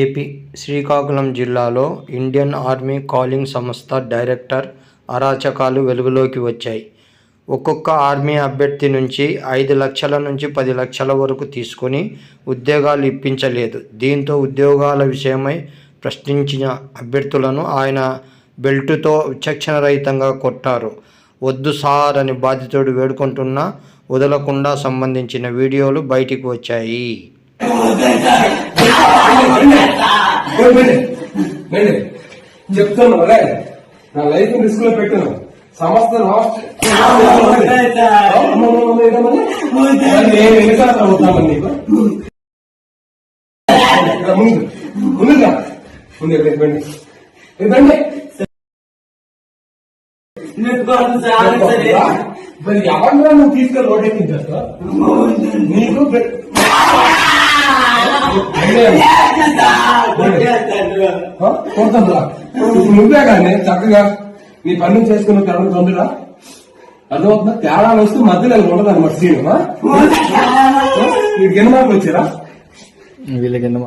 AP Srikakulam జిల్లాలో Indian army calling సంస్థ director అరాచకాలు వెలుగులోకి వచ్చాయి. ఒక్కొక్క ఆర్మీ అభ్యర్థి నుంచి ఐదు లక్షల నుంచి పది లక్షల వరకు తీసుకొని ఉద్యోగాలు ఇప్పించలేదు. దీంతో ఉద్యోగాల విషయమై ప్రశ్నించిన అభ్యర్థులను ఆయన బెల్టుతో విచక్షణ రహితంగా కొట్టారు. వద్దు సార్ అని బాధితుడు వేడుకుంటున్నా వదలకుండా సంబంధించిన వీడియోలు బయటికి వచ్చాయి. వెళ్ళి. చెప్తాను అరే నా లైఫ్ రిస్క్లో పెట్టాను సంస్థ లాస్ట్ నేను ఎన్నిసార్లు అవుతామని నీకు ఇక్కడ ముందు ముందుగా ముందు ఇక్కడ రండి. ఇక్కడ రండి. మరి ఎవరిలో నువ్వు తీసుకెళ్ళి ఓటెక్కించేస్తా నీకు ఇప్పుడు నువ్వే కానీ చక్కగా నీ పని చేసుకుని కరెంట్ తొందరరా అర్థమవుతుందా? తేడా వస్తూ మధ్యలో ఉండదు అనమాట సీన్ వీడికి ఎన్ని మార్కులు వచ్చారా వీళ్ళకి